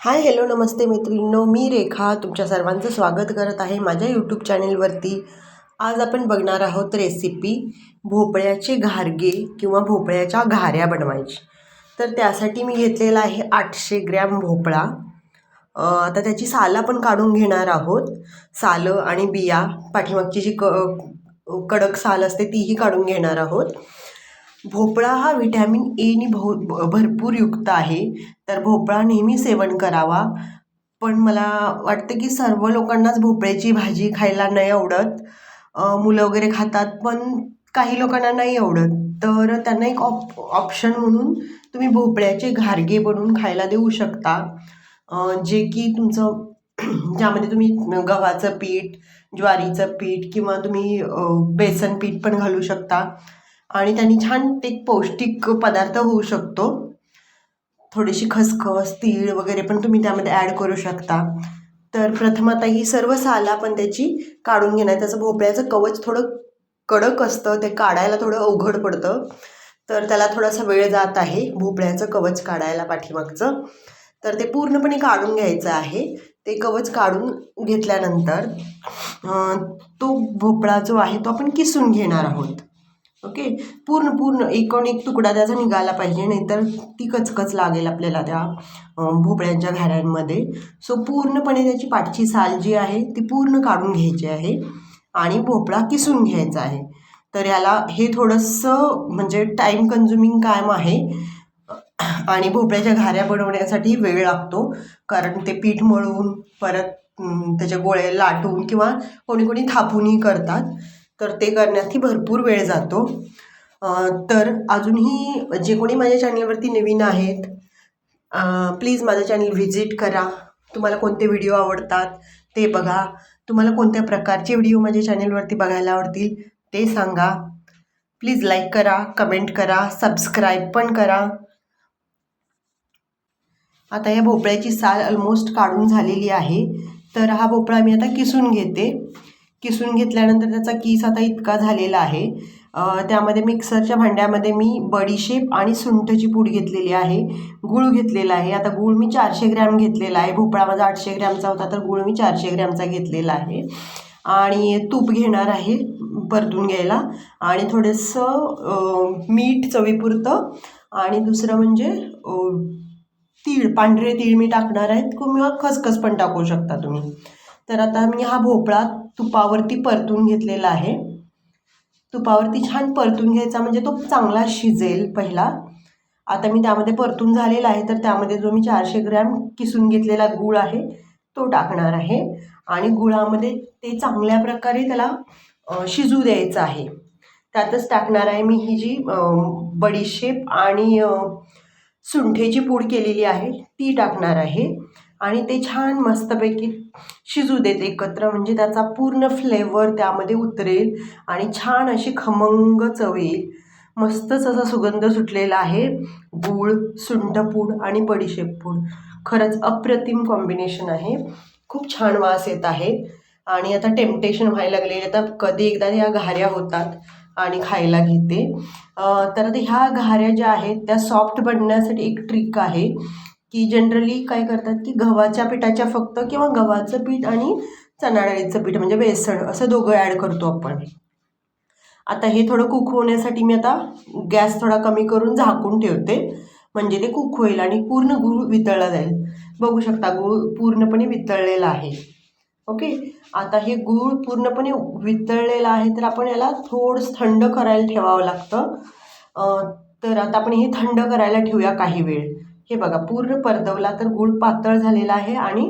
Hi hello नमस्ते मैत्रिणींनो. मी रेखा. तुमच्या सर्वांचं स्वागत करत आहे माझ्या यूट्यूब चॅनेलवरती आज आपण बघणार आहोत रेसिपी भोपळ्याचे घारगे किंवा भोपळ्याच्या घाऱ्या बनवायची. तर त्यासाठी मी घेतलेला आहे आठशे ग्रॅम भोपळा. आता त्याची सालं पण काढून घेणार आहोत. सालं आणि बिया. पाठीमागची जी क कडक साल असते तीही काढून घेणार आहोत. भोपळा हा व्हिटॅमिन एनी भो भ- भरपूर युक्त आहे. तर भोपळा नेहमी सेवन करावा. पण मला वाटतं की सर्व लोकांनाच भोपळ्याची भाजी खायला नाही आवडत. मुलं वगैरे खातात पण काही लोकांना नाही आवडत. तर त्यांना एक ऑप ऑप्शन म्हणून तुम्ही भोपळ्याचे घारगे बनवून खायला देऊ शकता. जे की तुमचं ज्यामध्ये तुम्ही गव्हाचं पीठ ज्वारीचं पीठ किंवा तुम्ही बेसन पीठ पण घालू शकता. आणि त्यांनी छान ते एक पौष्टिक पदार्थ होऊ शकतो. थोडीशी खसखस तीळ वगैरे पण तुम्ही त्यामध्ये ॲड करू शकता. तर प्रथम आता ही सर्व साला आपण त्याची काढून घेणार त्याचं भोपळ्याचं कवच थोडं कडक असतं. ते काढायला थोडं अवघड पडतं. तर त्याला थोडासा वेळ जात आहे भोपळ्याचं कवच काढायला पाठीमागचं. तर ते पूर्णपणे काढून घ्यायचं आहे. ते कवच काढून घेतल्यानंतर तो भोपळा जो आहे तो आपण किसून घेणार आहोत. ओके? पूर्ण पूर्ण एकूण एक तुकडा त्याचा निघाला पाहिजे नाहीतर ती कचकच लागेल आपल्याला त्या भोपळ्यांच्या घाऱ्यांमध्ये सो पूर्णपणे त्याची पाठची साल जी आहे ती पूर्ण काढून घ्यायची आहे आणि भोपळा किसून घ्यायचा आहे. तर याला हे थोडंसं म्हणजे टाईम कन्झ्युमिंग काम आहे. आणि भोपळ्याच्या घाऱ्या बनवण्यासाठी वेळ लागतो कारण ते पीठ मळून परत त्याच्या गोळे लाटून किंवा कोणी कोणी थापूनही करतात. तर ते करण्यातही भरपूर वेळ जातो. तर अजूनही जे कोणी माझ्या चॅनलवरती नवीन आहेत प्लीज माझं चॅनल व्हिजिट करा. तुम्हाला कोणते व्हिडिओ आवडतात ते बघा. तुम्हाला कोणत्या प्रकारचे व्हिडिओ माझ्या चॅनलवरती बघायला आवडतील ते सांगा. प्लीज लाईक करा कमेंट करा सबस्क्राईब पण करा. आता या भोपळ्याची साल ऑलमोस्ट काढून झालेली आहे. तर हा भोपळा मी आता किसून घेते. किसून घेतल्यानंतर त्याचा किस आता इतका झालेला आहे. त्यामध्ये मिक्सरच्या भांड्यामध्ये मी बडीशेप आणि सुंठची पूड घेतलेली आहे. गूळ घेतलेला आहे. आता गूळ मी चारशे ग्रॅम घेतलेला आहे. भोपळा माझा आठशे ग्रॅमचा होता तर गूळ मी चारशे ग्रॅमचा घेतलेला आहे. आणि तूप घेणार आहे परतून घ्यायला. आणि थोडंसं मीठ चवीपुरतं. आणि दुसरं म्हणजे तीळ पांढरे तीळ मी टाकणार आहेत. किंवा खसखस पण टाकू शकता तुम्ही. तर आता मी हा भोपळा तुपावरती परतून घेतलेला आहे. तुपावरती छान परतून घ्यायचा म्हणजे तो चांगला शिजेल पहिला. आता मी त्यामध्ये परतून झालेला आहे तर त्यामध्ये जो मी चारशे ग्रॅम किसून घेतलेला गूळ आहे तो टाकणार आहे. आणि गुळामध्ये ते चांगल्या प्रकारे त्याला शिजू द्यायचं आहे. त्यातच टाकणार आहे मी ही जी बडीशेप आणि सुंठेची पूड केलेली आहे ती टाकणार आहे. आणि ते छान मस्तपैकी शिजू देत एकत्र. म्हणजे त्याचा पूर्ण फ्लेवर त्यामध्ये उतरेल आणि छान अशी खमंग चव येईल. मस्तच असा सुगंध सुटलेला आहे. गूळ सुंठपूड आणि बडीशेपपूड. खरंच अप्रतिम कॉम्बिनेशन आहे. खूप छान वास येत आहे. आणि आता टेम्पटेशन व्हायला लागले आता कधी एकदा ह्या घाऱ्या होतात आणि खायला घेते. तर आता ह्या घाऱ्या ज्या आहेत त्या सॉफ्ट बनण्यासाठी एक ट्रिक आहे. की जनरली काय करतात की गव्हाच्या पिठाच्या फक्त किंवा गव्हाचं पीठ आणि चणा डाळीचं पीठ म्हणजे बेसन असं दोघं ॲड करतो आपण. आता हे थोडं कुक होण्यासाठी मी आता गॅस थोडा कमी करून झाकून ठेवते. म्हणजे ते कुक होईल आणि पूर्ण गूळ वितळला जाईल. बघू शकता गूळ पूर्णपणे वितळलेला आहे. ओके आता हे गूळ पूर्णपणे वितळलेलं आहे तर आपण याला थोडंसं थंड करायला ठेवावं लागतं. तर आता आपण हे थंड करायला ठेवूया काही वेळ. हे बघा पूर्ण परतवला तर गूळ पातळ झालेला आहे आणि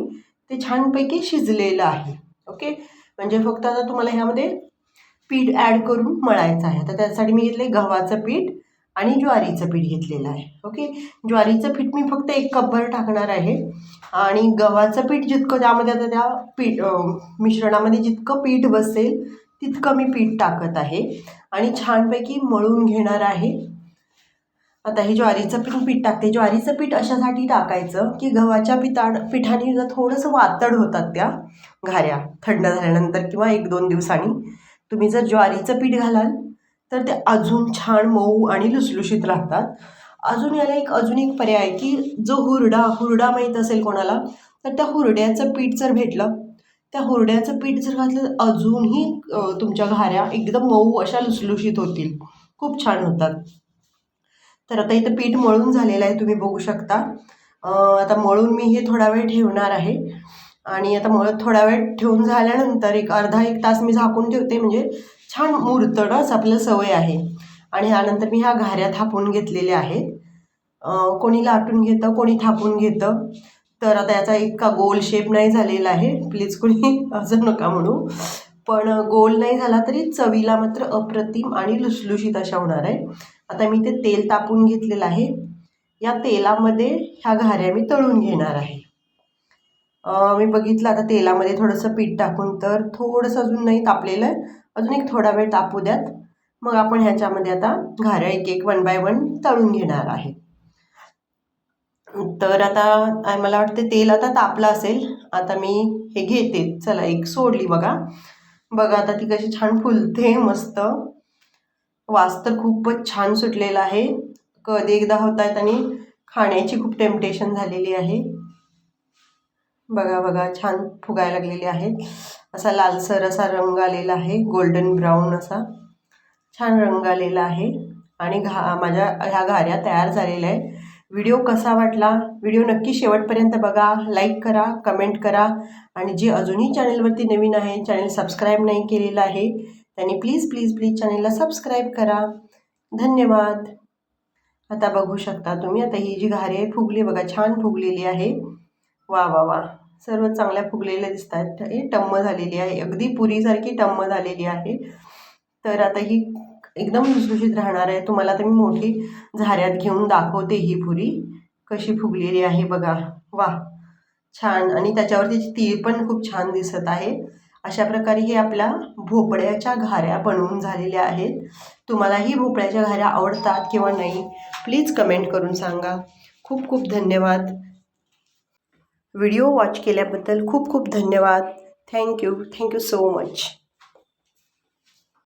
ते छानपैकी शिजलेलं आहे. ओके म्हणजे फक्त आता तुम्हाला ह्यामध्ये पीठ ॲड करून मळायचं आहे. तर त्यासाठी मी घेतलं गव्हाचं पीठ आणि ज्वारीचं पीठ घेतलेलं आहे. ओके ज्वारीचं पीठ मी फक्त एक कपभर टाकणार आहे. आणि गव्हाचं पीठ जितकं त्यामध्ये आता त्या पीठ मिश्रणामध्ये जितकं पीठ बसेल तितकं मी पीठ टाकत आहे. आणि छानपैकी मळून घेणार आहे. आता हे ज्वारीचं पीठ पीठ टाकते. ज्वारीचं पीठ अशासाठी टाकायचं की गव्हाच्या पिठा पिठाने जर थोडंसं वातड होतात त्या घाऱ्या थंड झाल्यानंतर किंवा एक दोन दिवसांनी. तुम्ही जर ज्वारीचं पीठ घालाल तर ते अजून छान मऊ आणि लुसलुशीत राहतात. अजून याला एक अजून एक पर्याय आहे की जो हुरडा हुरडा माहीत असेल कोणाला तर त्या हुरड्याचं पीठ जर भेटलं त्या हुरड्याचं पीठ जर घातलं तर अजूनही तुमच्या घाऱ्या एकदम मऊ अशा लुसलुशीत होतील. खूप छान होतात. तर आता इथं पीठ मळून झालेलं आहे तुम्ही बघू शकता. आता मळून मी हे थोडा वेळ ठेवणार आहे. आणि आता मळत थोडा वेळ ठेवून झाल्यानंतर एक अर्धा एक तास मी झाकून ठेवते म्हणजे छान मुरतडच आपल्याला सवय आहे. आणि यानंतर मी ह्या घाऱ्या थापून घेतलेल्या आहेत. कोणी लाटून घेतं कोणी थापून घेतं. तर आता याचा इतका गोल शेप नाही झालेला आहे. प्लीज कोणी असं नका म्हणू. पण गोल नाही झाला तरी चवीला मात्र अप्रतिम आणि लुसलुशीत अशा होणार आहे. आता मी ते तेल तापून घेतलेलं आहे. या तेलामध्ये ह्या घाऱ्या मी तळून घेणार आहे. मी बघितलं आता तेलामध्ये थोडंसं पीठ टाकून तर थोडंसं अजून नाही तापलेलं आहे. अजून एक थोडा वेळ तापू द्यात. मग आपण ह्याच्यामध्ये आता घाऱ्या एक एक वन बाय वन तळून घेणार आहे. तर आता मला वाटते तेल आता तापलं असेल. आता मी हे घेते. चला एक सोडली बघा. बघा आता ती कशी छान फुलते मस्त. वास तर खूपच छान सुटलेला आहे. कधी एकदा होत आहेत आणि खाण्याची खूप टेम्पटेशन झालेली आहे. बघा बघा छान फुगायला लागलेले आहेत. असा लालसर असा रंग आलेला आहे गोल्डन ब्राऊन असा. छान रंग आलेला आहे. आणि घा माझ्या ह्या घाऱ्या तयार झालेल्या आहे व्हिडिओ कसा वाटला? व्हिडिओ नक्की शेवटपर्यंत बघा. लाईक करा कमेंट करा. आणि जे अजूनही चॅनलवरती नवीन आहे चॅनल सबस्क्राईब नाही केलेलं आहे त्यांनी प्लीज प्लीज प्लीज चॅनलला सबस्क्राईब करा. धन्यवाद. आता बघू शकता तुम्ही आता ही जी घारी आहे फुगली बघा छान फुगलेली आहे. वा वा वा. सर्व चांगल्या फुगलेल्या दिसत आहेत हे टम्म झालेली आहे. अगदी पुरीसारखी टम्म झालेली आहे. तर आता ही एकदम लुसलुशीत राहणार आहे. तुम्हाला आता मी मोठी झाऱ्यात घेऊन दाखवते ही पुरी. कशी फुगलेली आहे बघा. वा. छान. आणि त्याच्यावरती तीळ पण खूप छान दिसत आहे. अशा प्रकारे हे आपल्या भोपळ्याच्या घाऱ्या बनवून झालेल्या आहेत. तुम्हालाही भोपळ्याच्या घाऱ्या आवडतात किंवा नाही प्लीज कमेंट करून सांगा. खूप खूप धन्यवाद. व्हिडिओ वॉच केल्याबद्दल खूप खूप धन्यवाद. Thank you thank you so much